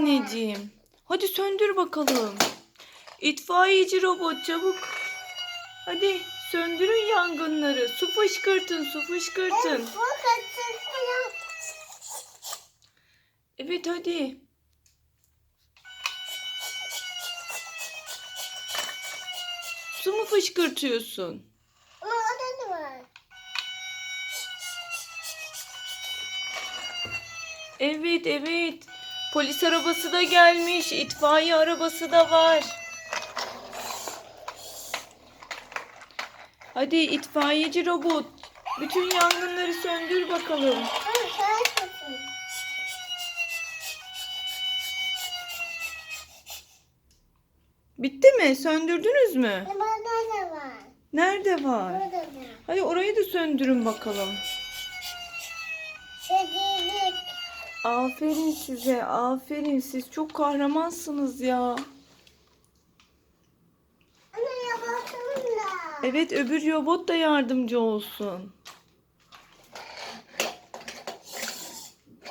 anneciğim. Hadi söndür bakalım. İtfaiyeci robot çabuk. Hadi söndürün yangınları. Su fışkırtın, su fışkırtın. Evet hadi. Su mu fışkırtıyorsun? Evet evet. Polis arabası da gelmiş. itfaiye arabası da var. Hadi itfaiyeci robot. Bütün yangınları söndür bakalım. Bitti mi? Söndürdünüz mü? Ama orada da var. Nerede var? Orada da. Hadi orayı da söndürün bakalım. Şedilik. Aferin size. Aferin. Siz çok kahramansınız ya. Evet öbür robot da yardımcı olsun.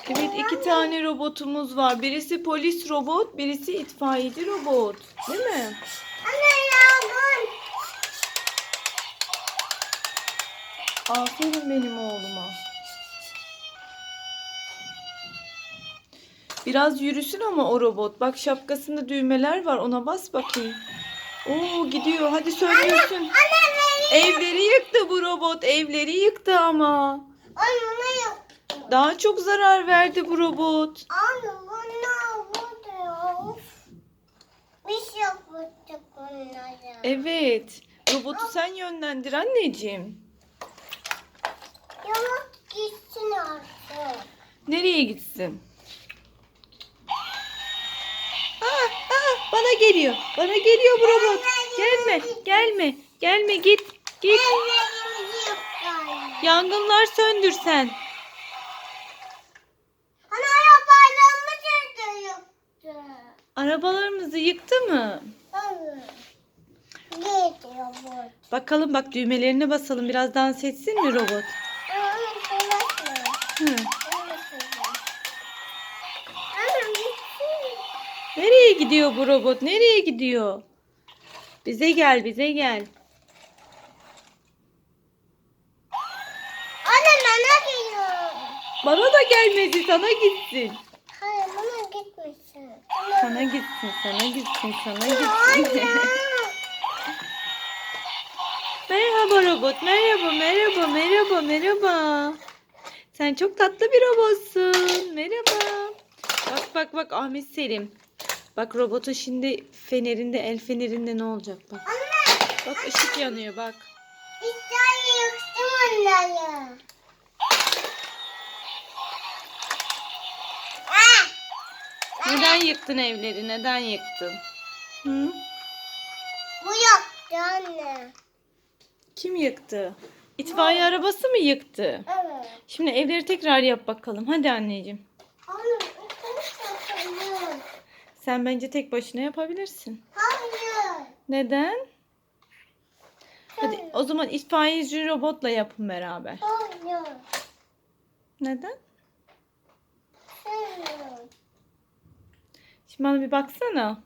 Evet iki tane robotumuz var. Birisi polis robot, birisi itfaiyeci robot. Değil mi? Ana yağmur. Aferin benim oğluma. Biraz yürüsün ama o robot. Bak şapkasında düğmeler var. Ona bas bakayım. Oo gidiyor. Hadi söndürsün. Ana beni. Evleri yıktı bu robot. Evleri yıktı ama. Anne yok. Daha çok zarar verdi bu robot. Anne bunlar. Of. Biz yapacak bunları. Evet. Robotu sen yönlendir anneciğim. Yavaş gitsin artık. Nereye gitsin? Ah, ah, bana geliyor. Bana geliyor bu robot. Gelme, gelme, gelme git, git. Yangınlar söndür sen. Arabalarımızı yıktı mı? Evet. Bakalım bak düğmelerine basalım. Biraz dans etsin mi robot? Hı. Burası. Ana gitsin. Nereye gidiyor bu robot? Nereye gidiyor? Bize gel, bize gel. Ana bana geliyor. Bana da gelmedi, sana gitsin. Hayır bana gitmesin. Sana gitsin, sana gitsin, sana gitsin. Anne. merhaba robot, merhaba, merhaba, merhaba, merhaba. Sen çok tatlı bir robotsun. Merhaba. Bak bak bak Ahmet Selim. Bak robotun şimdi fenerinde, el fenerinde ne olacak bak. Anne. Bak ışık yanıyor bak. İçeri yıktım onları. Neden yıktın evleri? Neden yıktın? Hı? Bu yaptı anne. Kim yıktı? İtfaiye arabası mı yıktı? Evet. Şimdi evleri tekrar yap bakalım. Hadi anneciğim. Sen bence tek başına yapabilirsin. Hayır. Neden? Hadi o zaman itfaiyeci robotla yapın beraber. Hayır. Neden? Hayır. Şimdi bana bir baksana.